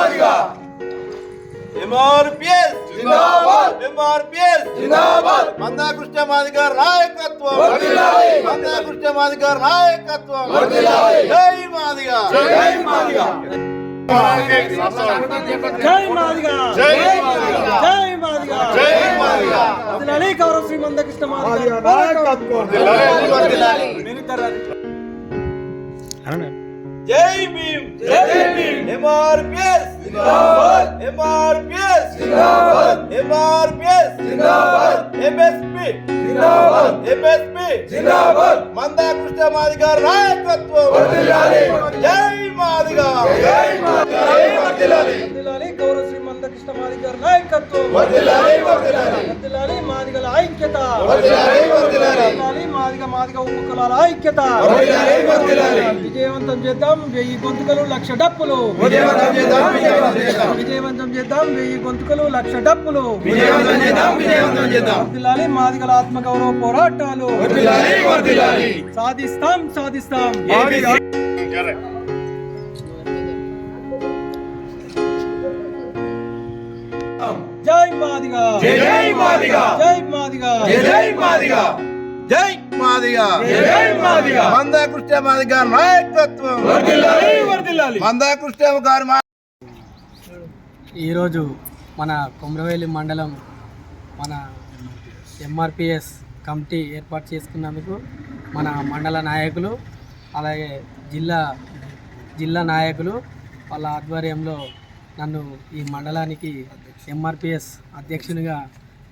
మాదిగా ఎంఆర్పిఎస్. జిందాబాద్. ఎంఆర్పిఎస్. జిందాబాద్. మందాకృష్ణ మాదిగారి నాయకత్వం. వర్ధిల్లాలి. మందాకృష్ణ మాదిగారి నాయకత్వం. వర్ధిల్లాలి. జై మాదిగా. జై మాదిగా. జై మాదిగా. జై మాదిగా. జై మాదిగా. జై మాదిగా. వర్ధిల్లాలి. గౌరవ శ్రీ మందకృష్ణ మాదిగా వర్ధిల్లాలి. జై భీమ్ జై భీమ్. ఎంఆర్పిఎస్ జిందాబాద్. ఎంఆర్పిఎస్ జిందాబాద్. ఎంఆర్పిఎస్ జిందాబాద్. ఎంఎస్పి జిందాబాద్. ఎంఎస్పి జిందాబాద్ మందాకృష్ణ మాదిగారి నాయకత్వం వర్ధిల్లాలి. జై మాదిగా జై మాదిగా జై వర్ధిల్లాలి. మాదిగారి నాయకత్వం. వర్ధిల్లాలి మాదిగల ఐక్యత. మాదిగ మాదిగ ఉపకులాల ఐక్యత. విజయవంతం చేద్దాం వెయ్యి గొంతుకలు లక్ష డప్పులు. విజయవంతం చేద్దాం వెయ్యి గొంతుకలు లక్ష డప్పులు. విజయవంతం చేద్దాం విజయవంతం చేద్దాం. వర్ధిల్లాలి మాదిగల ఆత్మగౌరవ పోరాటాలు. సాధిస్తాం సాధిస్తాం. మాదిగా. జై మాదిగా. జై మాదిగా. జై జై మాదిగా. జై మాదిగా. జై జై మాదిగా. మందాకృష్ణ మాదిగారి నాయకత్వం. వర్ధిల్లాలి వర్ధిల్లాలి మందాకృష్ణ గారి మా- ఈరోజు మన కొమరవేలి మండలం మన ఎంఆర్పిఎస్ కమిటీ ఏర్పాటు చేసుకున్నందుకు మన మండల నాయకులు అలాగే జిల్లా జిల్లా నాయకులు వాళ్ళ ఆధ్వర్యంలో నన్ను ఈ మండలానికి ఎంఆర్పిఎస్ అధ్యక్షునిగా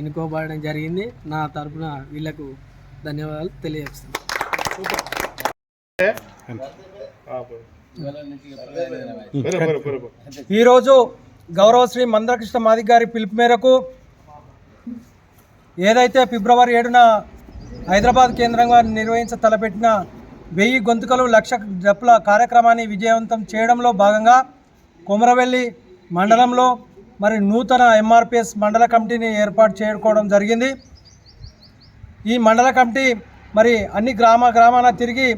ఎన్నుకోబడడం జరిగింది. నా తరపున వీళ్ళకు ధన్యవాదాలు తెలియజేస్తున్నాను. ఈరోజు గౌరవ శ్రీ మందకృష్ణ మాదిక్ గారి పిలుపు మేరకు ఏదైతే ఫిబ్రవరి ఏడున హైదరాబాద్ కేంద్రంగా నిర్వహించ తలపెట్టిన వెయ్యి గొంతుకలు లక్ష జప్పుల కార్యక్రమాన్ని విజయవంతం చేయడంలో భాగంగా కొమరవెల్లి మండలంలో మరి నూతన ఎంఆర్పిఎస్ మండల కమిటీని ఏర్పాటు చేసుకోవడం జరిగింది. ఈ మండల కమిటీ మరి అన్ని గ్రామ గ్రామాల తిరిగి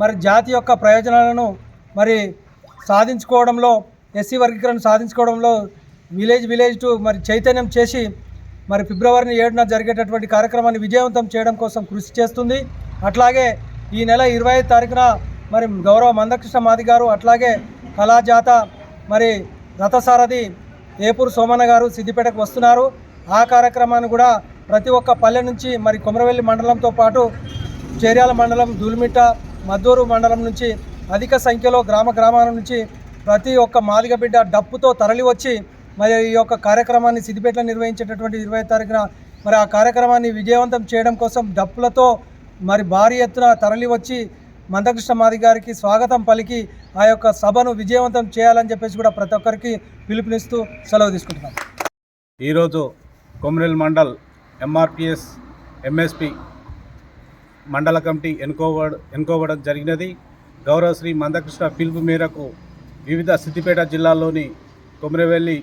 మరి జాతి యొక్క ప్రయోజనాలను మరి సాధించుకోవడంలో ఎస్సీ వర్గీకరణ సాధించుకోవడంలో విలేజ్ విలేజ్ టు మరి చైతన్యం చేసి మరి ఫిబ్రవరి ఏడున జరిగేటటువంటి కార్యక్రమాన్ని విజయవంతం చేయడం కోసం కృషి చేస్తుంది. అట్లాగే ఈ నెల ఇరవై ఐదు తారీఖున మరి గౌరవ మందకృష్ణ మాది గారు అట్లాగే కళాజాత మరి రథసారథి ఏపూరు సోమన్న గారు సిద్దిపేటకు వస్తున్నారు. ఆ కార్యక్రమాన్ని కూడా ప్రతి ఒక్క పల్లె నుంచి మరి కొమరవెల్లి మండలంతో పాటు చేర్యాల మండలం దూలిమిట్ట మద్దూరు మండలం నుంచి అధిక సంఖ్యలో గ్రామ గ్రామాల నుంచి ప్రతి ఒక్క మాదిగ బిడ్డ డప్పుతో తరలి వచ్చి మరి ఈ యొక్క కార్యక్రమాన్ని సిద్దిపేటలో నిర్వహించేటటువంటి ఇరవై తారీఖున మరి ఆ కార్యక్రమాన్ని విజయవంతం చేయడం కోసం డప్పులతో మరి భారీ ఎత్తున తరలివచ్చి మందకృష్ణ మాది గారికి స్వాగతం పలికి ఆ యొక్క సభను విజయవంతం చేయాలని చెప్పేసి కూడా ప్రతి ఒక్కరికి పిలుపునిస్తూ సెలవు తీసుకుంటున్నాం. ఈరోజు కొమరేల్ మండల్ ఎంఆర్పిఎస్ ఎంఎస్పి మండల కమిటీ ఎన్నుకోవ ఎన్నుకోవడం జరిగినది. గౌరవ శ్రీ మందకృష్ణ పిలుపు మేరకు వివిధ సిద్దిపేట జిల్లాలోని కొమరవెల్లి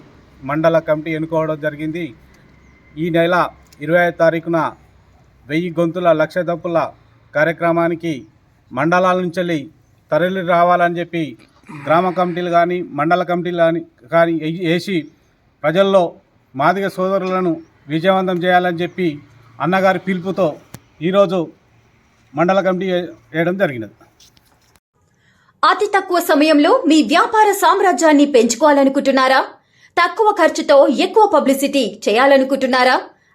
మండల కమిటీ ఎన్నుకోవడం జరిగింది. ఈ నెల ఇరవై ఐదు తారీఖున వెయ్యి గొంతుల లక్ష దప్పుల కార్యక్రమానికి మండలాల నుంచి తరలి రావాలని చెప్పి గ్రామ కమిటీలు కానీ మండల కమిటీలు కానీ కానీ వేసి ప్రజల్లో మాదిగ సోదరులను విజయవంతం చేయాలని చెప్పి అన్నగారి పిలుపుతో ఈరోజు మండల కమిటీ వేయడం జరిగినది. అతి తక్కువ సమయంలో మీ వ్యాపార సామ్రాజ్యాన్ని పెంచుకోవాలనుకుంటున్నారా? తక్కువ ఖర్చుతో ఎక్కువ పబ్లిసిటీ చేయాలనుకుంటున్నారా?